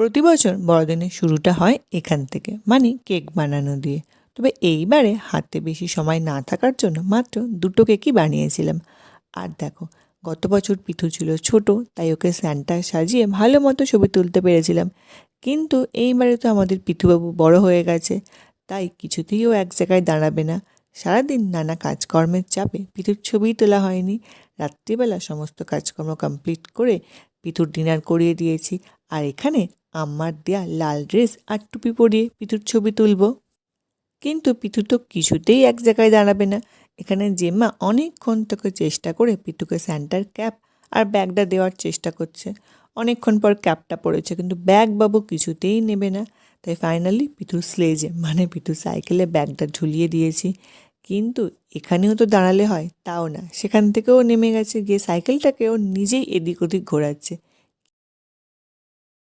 প্রতি বছর বড়দিনের শুরুটা হয় এখান থেকে। মানে কেক বানানো দিয়ে। তবে এইবারে হাতে বেশি সময় না থাকার জন্য মাত্র দুটো কেকই বানিয়েছিলাম। আর দেখো, গত বছর পিথু ছিল ছোট, তাই ওকে স্যান্টা সাজিয়ে ভালো মতো ছবি তুলতে পেরেছিলাম। কিন্তু এইবারে তো আমাদের পিথুবাবু বড় হয়ে গেছে, তাই কিছুতেই ও এক জায়গায় দাঁড়াবে না। সারাদিন নানা কাজকর্মের চাপে পিথুর ছবিই তোলা হয়নি। রাত্রিবেলা সমস্ত কাজকর্ম কমপ্লিট করে পিথুর ডিনার করিয়ে দিয়েছি। আর এখানে আমার দেয়া লাল ড্রেস আর টুপি পরিয়ে পিথুর ছবি তুলব। কিন্তু পিথু তো কিছুতেই এক জায়গায় দাঁড়াবে না। এখানে জেম্মা অনেকক্ষণ থেকে চেষ্টা করে পিথুকে স্যান্টার ক্যাপ আর ব্যাগটা দেওয়ার চেষ্টা করছে। অনেকক্ষণ পর ক্যাপটা পড়েছে, কিন্তু ব্যাগ বাবু কিছুতেই নেবে না। তাই ফাইনালি পিথুর স্লেজে মানে পিথুর সাইকেলে ব্যাগটা ঝুলিয়ে দিয়েছি। কিন্তু এখানেও তো দাঁড়ালে হয়, তাও না। সেখান থেকেও নেমে গেছে, গিয়ে সাইকেলটাকে ও নিজেই এদিক ওদিক ঘোরাচ্ছে।